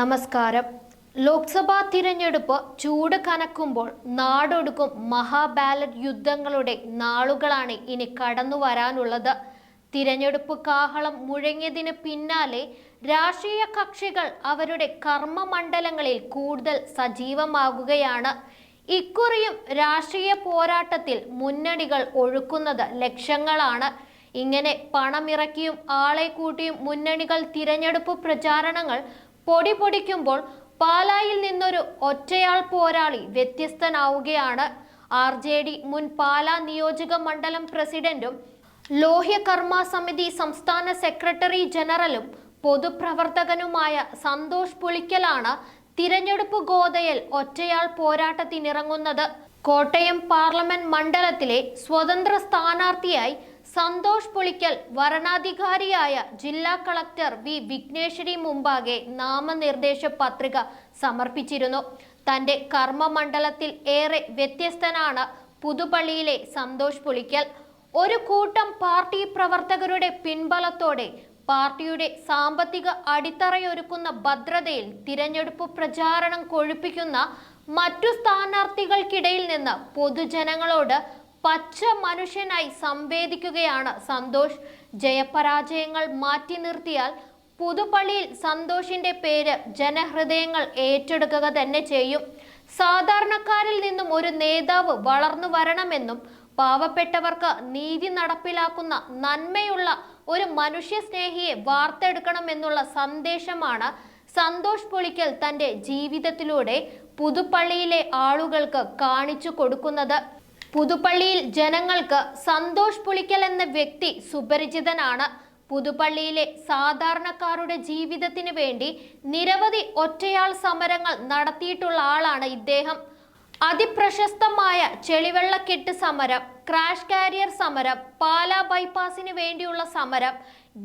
നമസ്കാരം. ലോക്സഭാ തിരഞ്ഞെടുപ്പ് ചൂട് കനക്കുമ്പോൾ നാടൊടുക്കും മഹാബാലറ്റ് യുദ്ധങ്ങളുടെ നാളുകളാണ് ഇനി കടന്നു വരാനുള്ളത്. തിരഞ്ഞെടുപ്പ് കാഹളം മുഴങ്ങിയതിന് പിന്നാലെ രാഷ്ട്രീയ കക്ഷികൾ അവരുടെ കർമ്മ മണ്ഡലങ്ങളിൽ കൂടുതൽ സജീവമാകുകയാണ്. ഇക്കുറിയും രാഷ്ട്രീയ പോരാട്ടത്തിൽ മുന്നണികൾ ഒഴുക്കുന്നത് ലക്ഷങ്ങളാണ് ഇങ്ങനെ പണമിറക്കിയും ആളെ കൂട്ടിയും മുന്നണികൾ തിരഞ്ഞെടുപ്പ് പ്രചാരണങ്ങൾ പൊടി പൊടിക്കുമ്പോൾ പാലായിൽ നിന്നൊരു ഒറ്റയാൾ പോരാളി വ്യത്യസ്തനാവുകയാണ്. ആർ ജെ ഡി മുൻ പാലാ നിയോജക മണ്ഡലം പ്രസിഡന്റും ലോഹ്യ കർമ്മ സമിതി സംസ്ഥാന സെക്രട്ടറി ജനറലും പൊതുപ്രവർത്തകനുമായ സന്തോഷ് പുളിക്കലാണ് തിരഞ്ഞെടുപ്പ് ഗോതയിൽ ഒറ്റയാൾ പോരാട്ടത്തിനിറങ്ങുന്നത്. കോട്ടയം പാർലമെന്റ് മണ്ഡലത്തിലെ സ്വതന്ത്ര സ്ഥാനാർത്ഥിയായി സന്തോഷ് പുളിക്കൽ വരണാധികാരിയായ ജില്ലാ കളക്ടർ വി വിഘ്നേശ്വരി മുമ്പാകെ നാമനിർദ്ദേശ പത്രിക സമർപ്പിച്ചിരുന്നു. തന്റെ കർമ്മമണ്ഡലത്തിൽ ഏറെ വ്യത്യസ്തനാണ് പുതുപള്ളിയിലെ സന്തോഷ് പുളിക്കൽ. ഒരു കൂട്ടം പാർട്ടി പ്രവർത്തകരുടെ പിൻബലത്തോടെ പാർട്ടിയുടെ സാമ്പത്തിക അടിത്തറയൊരുക്കുന്ന ഭദ്രതയിൽ തിരഞ്ഞെടുപ്പ് പ്രചാരണം കൊഴുപ്പിക്കുന്ന മറ്റു സ്ഥാനാർത്ഥികൾക്കിടയിൽ നിന്ന് പൊതുജനങ്ങളോട് പച്ച മനുഷ്യനായി സംവേദിക്കുകയാണ് സന്തോഷ്. ജയപരാജയങ്ങൾ മാറ്റി നിർത്തിയാൽ പുതുപള്ളിയിൽ സന്തോഷിന്റെ പേര് ജനഹൃദയങ്ങൾ ഏറ്റെടുക്കുക തന്നെ ചെയ്യും. സാധാരണക്കാരിൽ നിന്നും ഒരു നേതാവ് വളർന്നു വരണമെന്നും പാവപ്പെട്ടവർക്ക് നീതി നടപ്പിലാക്കുന്ന നന്മയുള്ള ഒരു മനുഷ്യസ്നേഹിയെ വാർത്തെടുക്കണമെന്നുള്ള സന്ദേശമാണ് സന്തോഷ് പൊളിക്കൽ തന്റെ ജീവിതത്തിലൂടെ പുതുപ്പള്ളിയിലെ ആളുകൾക്ക് കാണിച്ചു കൊടുക്കുന്നത്. പുതുപ്പള്ളിയിൽ ജനങ്ങൾക്ക് സന്തോഷ് പുളിക്കൽ എന്ന വ്യക്തി സുപരിചിതനാണ്. പുതുപ്പള്ളിയിലെ സാധാരണക്കാരുടെ ജീവിതത്തിന് വേണ്ടി നിരവധി ഒറ്റയാൾ സമരങ്ങൾ നടത്തിയിട്ടുള്ള ആളാണ് ഇദ്ദേഹം. അതിപ്രശസ്തമായ ചെളിവെള്ളക്കെട്ട് സമരം ക്രാഷ് കാരിയർ സമരം പാലാ ബൈപ്പാസിന് വേണ്ടിയുള്ള സമരം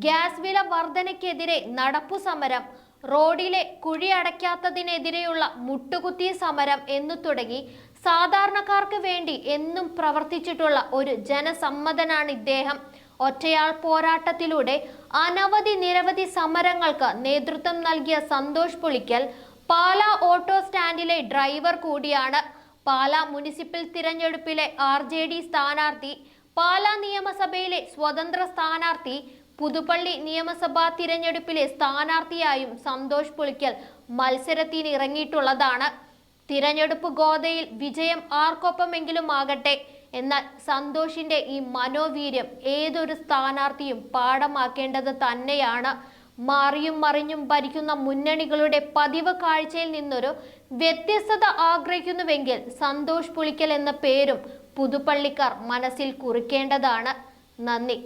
ഗ്യാസ് വില വർധനയ്ക്കെതിരെ നടപ്പു സമരം റോഡിലെ കുഴി അടയ്ക്കാത്തതിനെതിരെയുള്ള മുട്ടുകുത്തി സമരം എന്നു തുടങ്ങി. സാധാരണക്കാർക്ക് വേണ്ടി എന്നും പ്രവർത്തിച്ചിട്ടുള്ള ഒരു ജനസമ്മതനാണ് ഇദ്ദേഹം. ഒറ്റയാൾ പോരാട്ടത്തിലൂടെ അനവധി നിരവധി സമരങ്ങൾക്ക് നേതൃത്വം നൽകിയ സന്തോഷ് പുളിക്കൽ പാല ഓട്ടോ സ്റ്റാൻഡിലെ ഡ്രൈവർ കൂടിയാണ്. പാല മുനിസിപ്പൽ തിരഞ്ഞെടുപ്പിലെ ആർ ജെ ഡി സ്ഥാനാർത്ഥി പാലാ നിയമസഭയിലെ സ്വതന്ത്ര സ്ഥാനാർത്ഥി പുതുപ്പള്ളി നിയമസഭാ തിരഞ്ഞെടുപ്പിലെ സ്ഥാനാർത്ഥിയായും സന്തോഷ് പുളിക്കൽ മത്സരത്തിനിറങ്ങിയിട്ടുള്ളതാണ്. തിരഞ്ഞെടുപ്പ് ഗോതയിൽ വിജയം ആർക്കൊപ്പമെങ്കിലും ആകട്ടെ എന്നാൽ സന്തോഷിന്റെ ഈ മനോവീര്യം ഏതൊരു സ്ഥാനാർത്ഥിയും പാഠമാക്കേണ്ടത് തന്നെയാണ്. മാറിയും മറിഞ്ഞും ഭരിക്കുന്ന മുന്നണികളുടെ പതിവ് കാഴ്ചയിൽ നിന്നൊരു വ്യത്യസ്തത ആഗ്രഹിക്കുന്നുവെങ്കിൽ സന്തോഷ് പുളിക്കൽ എന്ന പേരും പുതുപ്പള്ളിക്കാർ മനസ്സിൽ കുറിക്കേണ്ടതാണ്. നന്ദി.